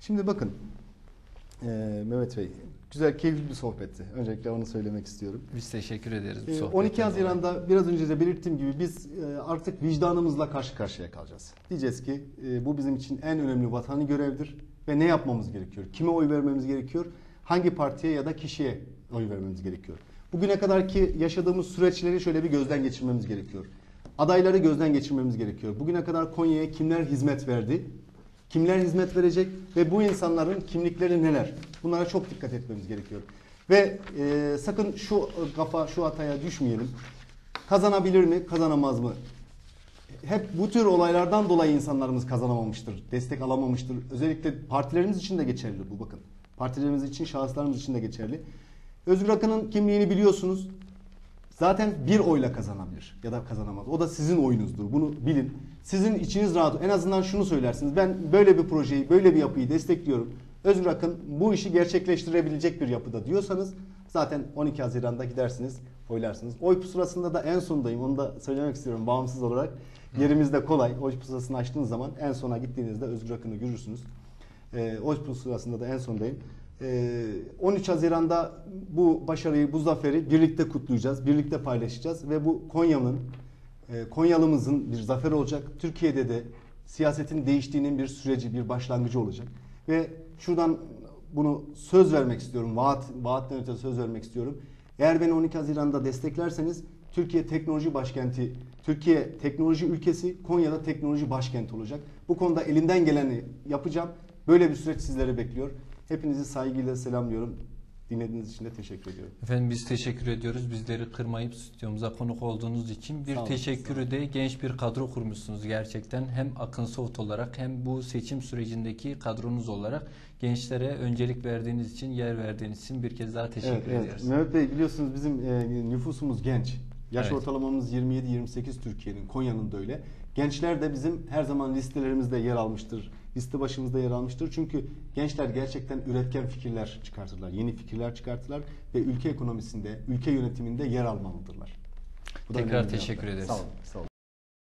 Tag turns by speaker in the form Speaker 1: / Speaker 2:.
Speaker 1: Şimdi bakın e, Mehmet Bey güzel keyifli bir sohbetti. Öncelikle onu söylemek istiyorum.
Speaker 2: Biz teşekkür ederiz bu
Speaker 1: E,
Speaker 2: sohbetten
Speaker 1: 12
Speaker 2: dolayı.
Speaker 1: Haziran'da biraz önce de belirttiğim gibi biz e, artık vicdanımızla karşı karşıya kalacağız. Diyeceğiz ki e, bu bizim için en önemli vatani görevdir ve ne yapmamız gerekiyor? Kime oy vermemiz gerekiyor? Hangi partiye ya da kişiye oy vermemiz gerekiyor? Bugüne kadar ki yaşadığımız süreçleri şöyle bir gözden geçirmemiz gerekiyor. Adayları gözden geçirmemiz gerekiyor. Bugüne kadar Konya'ya kimler hizmet verdi? Kimler hizmet verecek ve bu insanların kimlikleri neler? Bunlara çok dikkat etmemiz gerekiyor. Ve e, sakın şu kafa, şu hataya düşmeyelim. Kazanabilir mi, kazanamaz mı? Hep bu tür olaylardan dolayı insanlarımız kazanamamıştır, destek alamamıştır. Özellikle partilerimiz için de geçerli bu bakın. Partilerimiz için, şahıslarımız için de geçerli. Özgür Akın'ın kimliğini biliyorsunuz. Zaten bir oyla kazanabilir ya da kazanamaz. O da sizin oyunuzdur. Bunu bilin. Sizin içiniz rahat. En azından şunu söylersiniz. Ben böyle bir projeyi, böyle bir yapıyı destekliyorum. Özgür Akın bu işi gerçekleştirebilecek bir yapıda diyorsanız zaten 12 Haziran'da gidersiniz, oylarsınız. Oy pusulasında da en sondayım. Onu da söylemek istiyorum bağımsız olarak. Yerimiz de kolay. Oy pusulasını açtığınız zaman en sona gittiğinizde Özgür Akın'ı görürsünüz. E, oy pusulasında da en sondayım. Ee, 13 Haziran'da bu başarıyı, bu zaferi birlikte kutlayacağız, birlikte paylaşacağız ve bu Konya'nın, e, Konyalımızın bir zaferi olacak. Türkiye'de de siyasetin değiştiğinin bir süreci, bir başlangıcı olacak. Ve şuradan bunu söz vermek istiyorum, vaat, vaatten öte söz vermek istiyorum. Eğer beni 12 Haziran'da desteklerseniz Türkiye teknoloji başkenti, Türkiye teknoloji ülkesi, Konya'da teknoloji başkenti olacak. Bu konuda elimden geleni yapacağım. Böyle bir süreç sizleri bekliyor. Hepinizi saygıyla selamlıyorum. Dinlediğiniz için de teşekkür ediyorum.
Speaker 2: Efendim biz teşekkür ediyoruz. Bizleri kırmayıp stüdyomuza konuk olduğunuz için. Bir
Speaker 1: Sağ olun,
Speaker 2: teşekkürü de genç bir kadro kurmuşsunuz gerçekten. Hem Akın Soft olarak hem bu seçim sürecindeki kadronuz olarak gençlere öncelik verdiğiniz için, yer verdiğiniz için bir kez daha teşekkür
Speaker 1: Evet, evet.
Speaker 2: ediyoruz.
Speaker 1: Mehmet Bey biliyorsunuz bizim e, nüfusumuz genç. Yaş
Speaker 2: Evet.
Speaker 1: ortalamamız 27-28 Türkiye'nin, Konya'nın da öyle. Gençler de bizim her zaman listelerimizde yer almıştır. Liste başımızda yer almıştır. Çünkü gençler gerçekten üretken fikirler çıkartırlar. Yeni fikirler çıkartırlar ve ülke ekonomisinde, ülke yönetiminde yer almalıdırlar. Bu da
Speaker 2: Tekrar teşekkür ederiz.
Speaker 1: Sağ olun. Sağ olun.